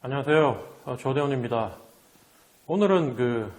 안녕하세요. 어, 조대원입니다. 오늘은 그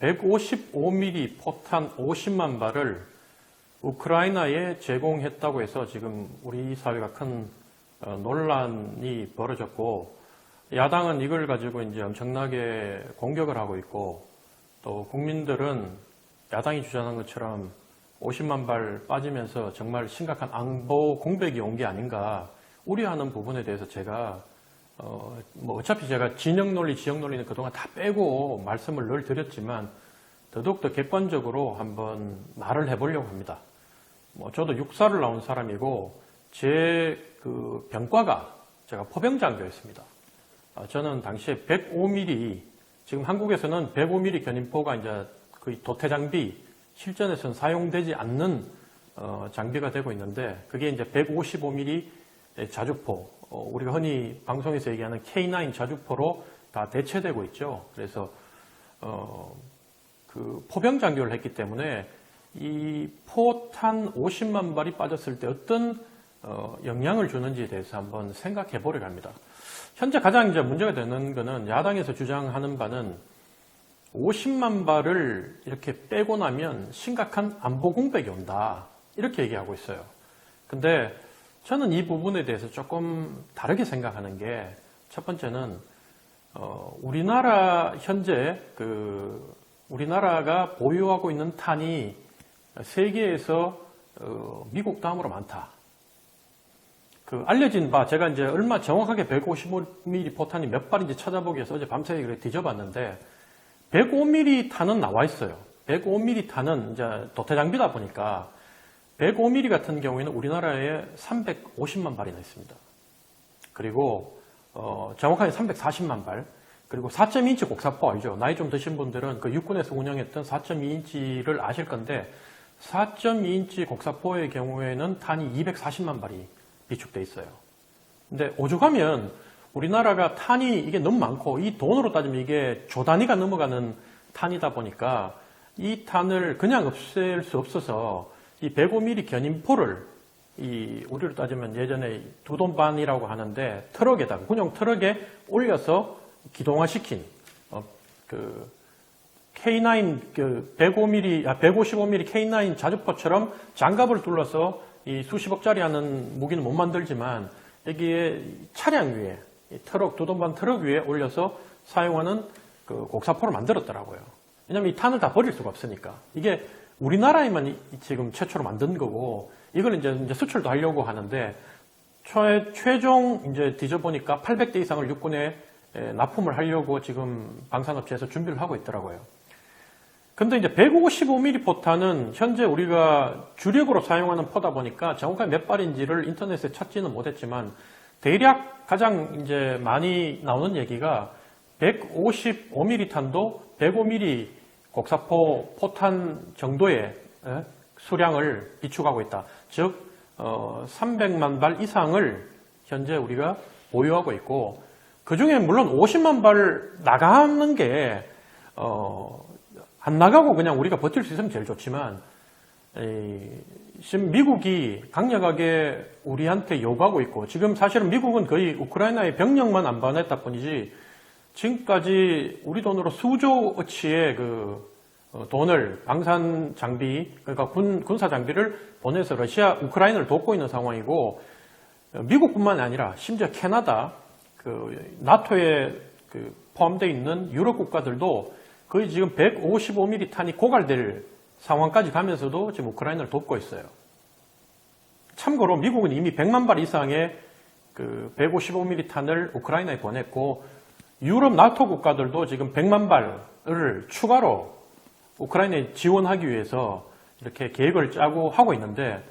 155mm 포탄 50만 발을 우크라이나에 제공했다고 해서 지금 우리 사회가 큰 어, 논란이 벌어졌고 야당은 이걸 가지고 이제 엄청나게 공격을 하고 있고 또 국민들은 야당이 주장한 것처럼 50만 발 빠지면서 정말 심각한 안보 공백이 온 게 아닌가 우려하는 부분에 대해서 제가 어, 뭐 어차피 제가 진영 논리, 지역 논리는 그동안 다 빼고 말씀을 늘 드렸지만 더더욱더 객관적으로 한번 말을 해보려고 합니다. 뭐 저도 육사를 나온 사람이고 제 그 병과가 제가 포병장교였습니다. 아, 저는 당시에 105mm 지금 한국에서는 105mm 견인포가 이제 거의 도태 장비 실전에서는 사용되지 않는 어, 장비가 되고 있는데 그게 이제 155mm 자주포 어, 우리가 흔히 방송에서 얘기하는 K9 자주포로 다 대체되고 있죠. 그래서 어, 그 포병 장교를 했기 때문에 이 포탄 50만 발이 빠졌을 때 어떤 어, 영향을 주는지에 대해서 한번 생각해 보려고 합니다. 현재 가장 이제 문제가 되는 거는 야당에서 주장하는 바는 50만 발을 이렇게 빼고 나면 심각한 안보 공백이 온다. 이렇게 얘기하고 있어요. 근데 저는 이 부분에 대해서 조금 다르게 생각하는 게 첫 번째는 어, 우리나라 현재 그 우리나라가 보유하고 있는 탄이 세계에서 어, 미국 다음으로 많다. 그 알려진 바 제가 이제 얼마 정확하게 155mm 포탄이 몇 발인지 찾아보기 위해서 어제 밤새 그래 뒤져봤는데 105mm 탄은 나와 있어요. 105mm 탄은 이제 도태 장비다 보니까 105mm 같은 경우에는 우리나라에 350만 발이나 있습니다. 그리고 어, 정확하게 340만 발. 그리고 4.2인치 곡사포 알죠? 나이 좀 드신 분들은 그 육군에서 운영했던 4.2인치를 아실 건데 4.2인치 곡사포의 경우에는 탄이 240만 발이 비축돼 있어요. 근데 오죽하면 우리나라가 탄이 이게 너무 많고 이 돈으로 따지면 이게 조 단위가 넘어가는 탄이다 보니까 이 탄을 그냥 없앨 수 없어서 이 105mm 견인포를 이 우리로 따지면 예전에 두돈 반이라고 하는데 트럭에다가 군용 트럭에 올려서 기동화시킨 어, 그 K9 그 105mm 아 155mm K9 자주포처럼 장갑을 둘러서 이 수십억짜리 하는 무기는 못 만들지만 여기에 차량 위에 이 트럭 두돈반 트럭 위에 올려서 사용하는 그 곡사포를 만들었더라고요. 왜냐하면 이 탄을 다 버릴 수가 없으니까 이게 우리나라에만 이- 지금 최초로 만든 거고 이걸 이제, 수출도 하려고 하는데 최, 최종 이제 뒤져보니까 800대 이상을 육군에 에, 납품을 하려고 지금 방산업체에서 준비를 하고 있더라고요. 근데 이제 155mm 포탄은 현재 우리가 주력으로 사용하는 포다 보니까 정확하게 몇 발인지를 인터넷에 찾지는 못했지만 대략 가장 이제 많이 나오는 얘기가 155mm 탄도 105mm 곡사포 포탄 정도의 에, 수량을 비축하고 있다. 즉 어, 300만 발 이상을 현재 우리가 보유하고 있고 그 중에 물론 50만 발 나가는 게 어, 안 나가고 그냥 우리가 버틸 수 있으면 제일 좋지만 이, 지금 미국이 강력하게 우리한테 요구하고 있고 지금 사실은 미국은 거의 우크라이나의 병력만 안 반했다 뿐이지 지금까지 우리 돈으로 수조어치의 그 어, 돈을 방산 장비 그러니까 군 군사 장비를 보내서 러시아 우크라이나를 돕고 있는 상황이고 어, 미국뿐만 아니라 심지어 캐나다 그 나토에 그 포함되어 있는 유럽 국가들도 거의 지금 155mm 탄이 고갈될 상황까지 가면서도 지금 우크라이나를 돕고 있어요. 참고로 미국은 이미 100만 발 이상의 그 155mm 탄을 우크라이나에 보냈고 유럽 나토 국가들도 지금 100만 발을 추가로 우크라이나에 지원하기 위해서 이렇게 계획을 짜고 하고 있는데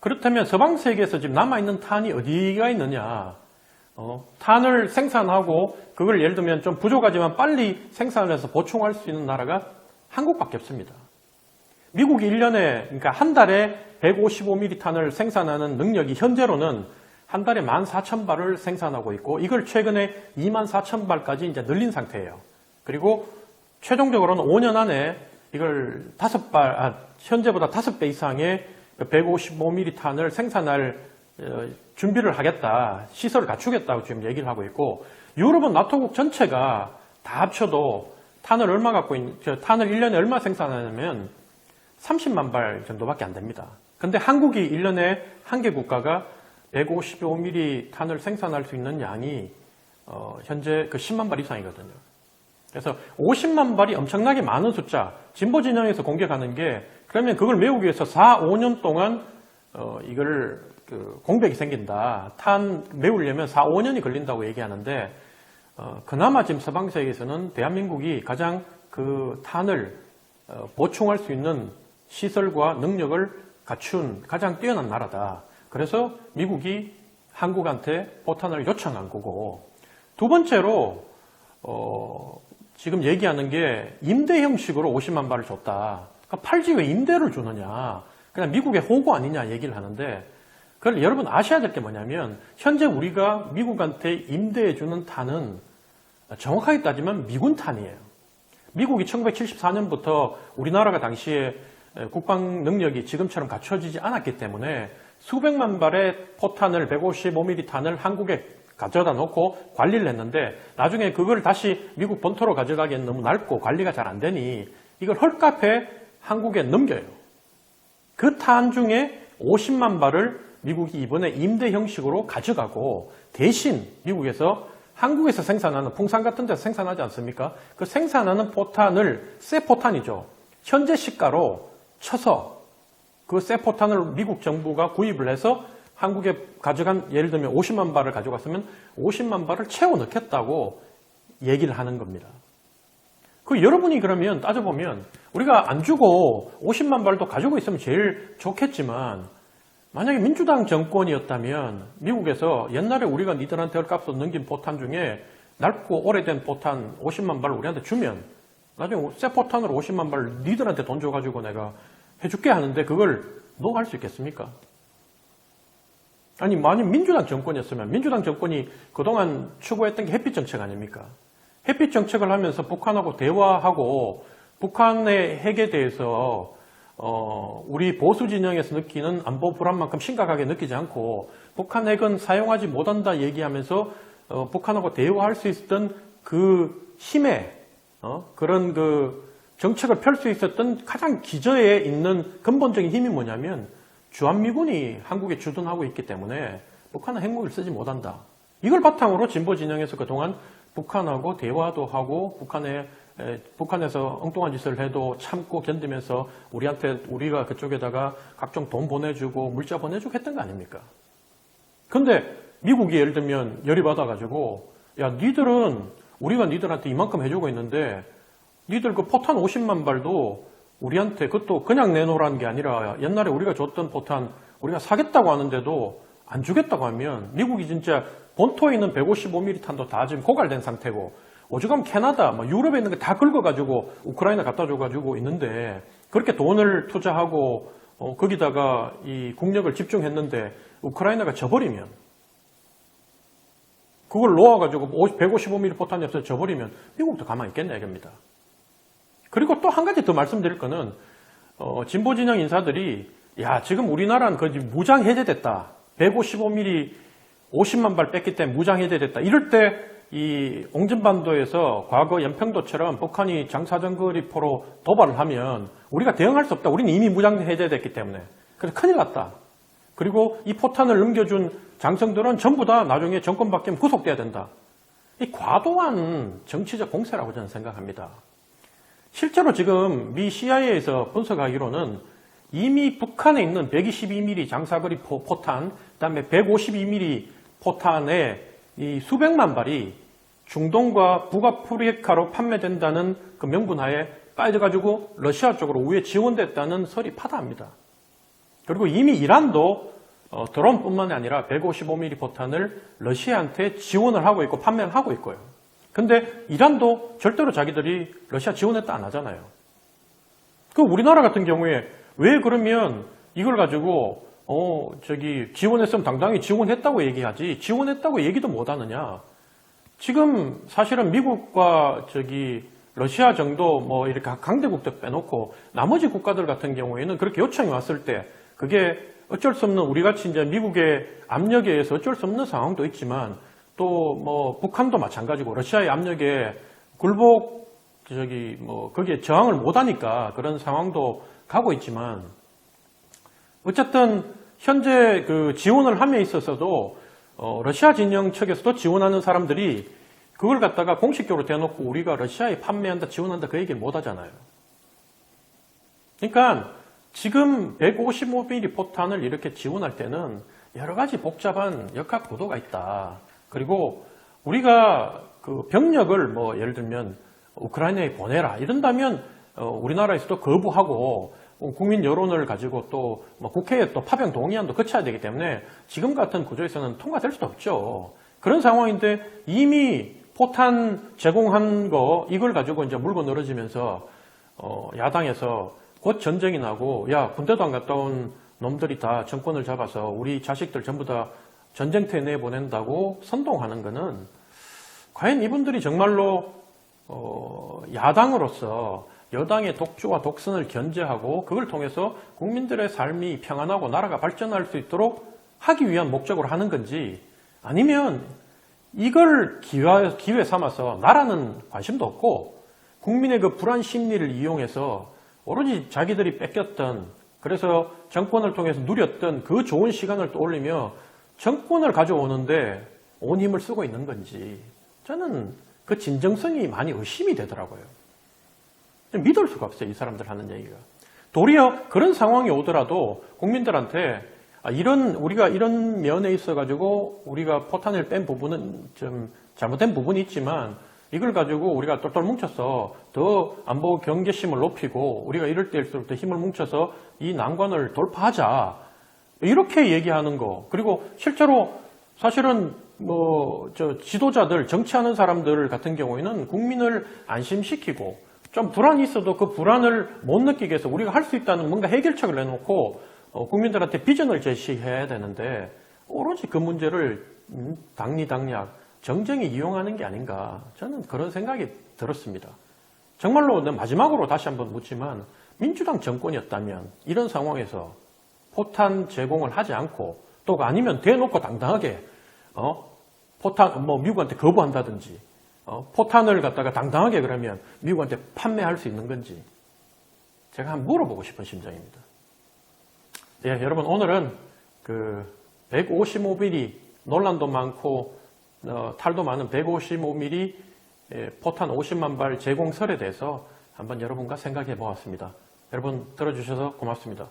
그렇다면 서방 세계에서 지금 남아있는 탄이 어디가 있느냐? 어, 탄을 생산하고 그걸 예를 들면 좀 부족하지만 빨리 생산을 해서 보충할 수 있는 나라가 한국밖에 없습니다. 미국이 1년에, 그러니까 한 달에 155mm 탄을 생산하는 능력이 현재로는 한 달에 14,000발을 생산하고 있고 이걸 최근에 24,000발까지 이제 늘린 상태예요. 그리고 최종적으로는 5년 안에 이걸 다섯 발, 아, 현재보다 다섯 배 이상의 155mm 탄을 생산할 어, 준비를 하겠다, 시설을 갖추겠다고 지금 얘기를 하고 있고 유럽은 나토국 전체가 다 합쳐도 탄을 얼마 갖고 있, 저 탄을 1년에 얼마 생산하냐면 30만 발 정도밖에 안 됩니다. 근데 한국이 1년에 한 개 국가가 155mm 탄을 생산할 수 있는 양이 어, 현재 그 10만 발 이상이거든요. 그래서 50만 발이 엄청나게 많은 숫자, 진보 진영에서 공격하는 게 그러면 그걸 메우기 위해서 4, 5년 동안 어, 이걸 그 공백이 생긴다. 탄 메우려면 4, 5년이 걸린다고 얘기하는데 어, 그나마 지금 서방 세계에서는 대한민국이 가장 그 탄을 어, 보충할 수 있는 시설과 능력을 갖춘 가장 뛰어난 나라다. 그래서 미국이 한국한테 포탄을 요청한 거고 두 번째로 어, 지금 얘기하는 게 임대 형식으로 50만 발을 줬다. 그러니까 팔지 왜 임대를 주느냐. 그냥 미국의 호구 아니냐 얘기를 하는데 그걸 여러분 아셔야 될 게 뭐냐면 현재 우리가 미국한테 임대해 주는 탄은 정확하게 따지면 미군 탄이에요. 미국이 1974년부터 우리나라가 당시에 국방 능력이 지금처럼 갖춰지지 않았기 때문에 수백만 발의 포탄을 155mm 탄을 한국에 가져다 놓고 관리를 했는데 나중에 그걸 다시 미국 본토로 가져가기엔 너무 넓고 관리가 잘 안 되니 이걸 헐값에 한국에 넘겨요. 그 탄 중에 50만 발을 미국이 이번에 임대 형식으로 가져가고 대신 미국에서 한국에서 생산하는 풍산 같은 데서 생산하지 않습니까? 그 생산하는 포탄을 새 포탄이죠. 현재 시가로 쳐서 그새 포탄을 미국 정부가 구입을 해서 한국에 가져간 예를 들면 50만 발을 가져갔으면 50만 발을 채워 넣겠다고 얘기를 하는 겁니다. 그 여러분이 그러면 따져보면 우리가 안 주고 50만 발도 가지고 있으면 제일 좋겠지만 만약에 민주당 정권이었다면 미국에서 옛날에 우리가 니들한테 헐값으로 넘긴 포탄 중에 낡고 오래된 포탄 50만 발을 우리한테 주면 나중에 새 포탄으로 50만 발 니들한테 돈 줘가지고 내가 해줄게 하는데 그걸 너가 할 수 있겠습니까? 아니 만약 민주당 정권이었으면 민주당 정권이 그동안 추구했던 게 햇빛 정책 아닙니까? 햇빛 정책을 하면서 북한하고 대화하고 북한의 핵에 대해서 어, 우리 보수 진영에서 느끼는 안보 불안만큼 심각하게 느끼지 않고 북한 핵은 사용하지 못한다 얘기하면서 어, 북한하고 대화할 수 있었던 그 힘에 어, 그런 그 정책을 펼 수 있었던 가장 기저에 있는 근본적인 힘이 뭐냐면 주한미군이 한국에 주둔하고 있기 때문에 북한은 핵무기를 쓰지 못한다. 이걸 바탕으로 진보 진영에서 그동안 북한하고 대화도 하고 북한에 에, 북한에서 엉뚱한 짓을 해도 참고 견디면서 우리한테 우리가 그쪽에다가 각종 돈 보내주고 물자 보내주고 했던 거 아닙니까? 근데 미국이 예를 들면 열이 받아가지고 야 니들은 우리가 니들한테 이만큼 해주고 있는데 니들 그 포탄 50만 발도 우리한테 그것도 그냥 내놓으라는 게 아니라 옛날에 우리가 줬던 포탄 우리가 사겠다고 하는데도 안 주겠다고 하면 미국이 진짜 본토에 있는 155mm 탄도 다 지금 고갈된 상태고 오죽하면 캐나다, 뭐 유럽에 있는 게다 긁어가지고 우크라이나 갖다 줘가지고 있는데 그렇게 돈을 투자하고 어, 거기다가 이 국력을 집중했는데 우크라이나가 져버리면 그걸 놓아가지고 155mm 포탄이 없어서 져버리면 미국도 가만히 있겠냐 이겁니다. 그리고 또 한 가지 더 말씀드릴 거는 어, 진보 진영 인사들이 야 지금 우리나라는 그 무장 해제됐다. 155mm 50만 발 뺐기 때문에 무장 해제됐다. 이럴 때 이 옹진반도에서 과거 연평도처럼 북한이 장사정거리포로 도발을 하면 우리가 대응할 수 없다. 우리는 이미 무장 해제됐기 때문에. 그래서 큰일 났다. 그리고 이 포탄을 넘겨준 장성들은 전부 다 나중에 정권 바뀌면 구속돼야 된다. 이 과도한 정치적 공세라고 저는 생각합니다. 실제로 지금 미 CIA에서 분석하기로는 이미 북한에 있는 122mm 장사거리 포, 포탄, 그 다음에 152mm 포탄의 이 수백만 발이 중동과 북아프리카로 판매된다는 그 명분하에 빠져가지고 러시아 쪽으로 우회 지원됐다는 설이 파다합니다. 그리고 이미 이란도 어, 드론뿐만 아니라 155mm 포탄을 러시아한테 지원을 하고 있고 판매를 하고 있고요. 근데 이란도 절대로 자기들이 러시아 지원했다 안 하잖아요. 그 우리나라 같은 경우에 왜 그러면 이걸 가지고 어 저기 지원했으면 당당히 지원했다고 얘기하지 지원했다고 얘기도 못 하느냐? 지금 사실은 미국과 저기 러시아 정도 뭐 이렇게 강대국들 빼놓고 나머지 국가들 같은 경우에는 그렇게 요청이 왔을 때 그게 어쩔 수 없는 우리 같이 이제 미국의 압력에 의해서 어쩔 수 없는 상황도 있지만 또 뭐 북한도 마찬가지고 러시아의 압력에 굴복 저기 뭐 거기에 저항을 못하니까 그런 상황도 가고 있지만 어쨌든 현재 그 지원을 함에 있어서도 어, 러시아 진영 측에서도 지원하는 사람들이 그걸 갖다가 공식적으로 대놓고 우리가 러시아에 판매한다, 지원한다 그 얘기를 못 하잖아요. 그러니까 지금 155mm 포탄을 이렇게 지원할 때는 여러 가지 복잡한 역학 구도가 있다. 그리고 우리가 그 병력을 뭐 예를 들면 우크라이나에 보내라 이런다면 어, 우리나라에서도 거부하고 어, 국민 여론을 가지고 또뭐 국회에 또 파병 동의안도 거쳐야 되기 때문에 지금 같은 구조에서는 통과될 수도 없죠. 그런 상황인데 이미 포탄 제공한 거 이걸 가지고 이제 물고 늘어지면서 어, 야당에서 곧 전쟁이 나고 야 군대도 안 갔다 온 놈들이 다 정권을 잡아서 우리 자식들 전부 다 전쟁터에 내보낸다고 선동하는 거는 과연 이분들이 정말로 어, 야당으로서 여당의 독주와 독선을 견제하고 그걸 통해서 국민들의 삶이 평안하고 나라가 발전할 수 있도록 하기 위한 목적으로 하는 건지 아니면 이걸 기회, 기회 삼아서 나라는 관심도 없고 국민의 그 불안 심리를 이용해서 오로지 자기들이 뺏겼던 그래서 정권을 통해서 누렸던 그 좋은 시간을 떠올리며 정권을 가져오는데 온 힘을 쓰고 있는 건지 저는 그 진정성이 많이 의심이 되더라고요. 믿을 수가 없어요. 이 사람들 하는 얘기가. 도리어 그런 상황이 오더라도 국민들한테 아, 이런 우리가 이런 면에 있어 가지고 우리가 포탄을 뺀 부분은 좀 잘못된 부분이 있지만 이걸 가지고 우리가 똘똘 뭉쳐서 더 안보 경계심을 높이고 우리가 이럴 때일수록 더 힘을 뭉쳐서 이 난관을 돌파하자 이렇게 얘기하는 거 그리고 실제로 사실은 뭐 저 지도자들 정치하는 사람들 같은 경우에는 국민을 안심시키고 좀 불안이 있어도 그 불안을 못 느끼게 해서 우리가 할 수 있다는 뭔가 해결책을 내놓고 어, 국민들한테 비전을 제시해야 되는데 오로지 그 문제를 음, 당리당략 정쟁에 이용하는 게 아닌가 저는 그런 생각이 들었습니다. 정말로 내 마지막으로 다시 한번 묻지만 민주당 정권이었다면 이런 상황에서 포탄 제공을 하지 않고 또 아니면 대놓고 당당하게 어? 포탄 뭐 미국한테 거부한다든지 어, 포탄을 갖다가 당당하게 그러면 미국한테 판매할 수 있는 건지 제가 한번 물어보고 싶은 심정입니다. 예, 여러분 오늘은 그 155mm 논란도 많고 어, 탈도 많은 155mm 예, 포탄 50만 발 제공설에 대해서 한번 여러분과 생각해 보았습니다. 여러분 들어주셔서 고맙습니다.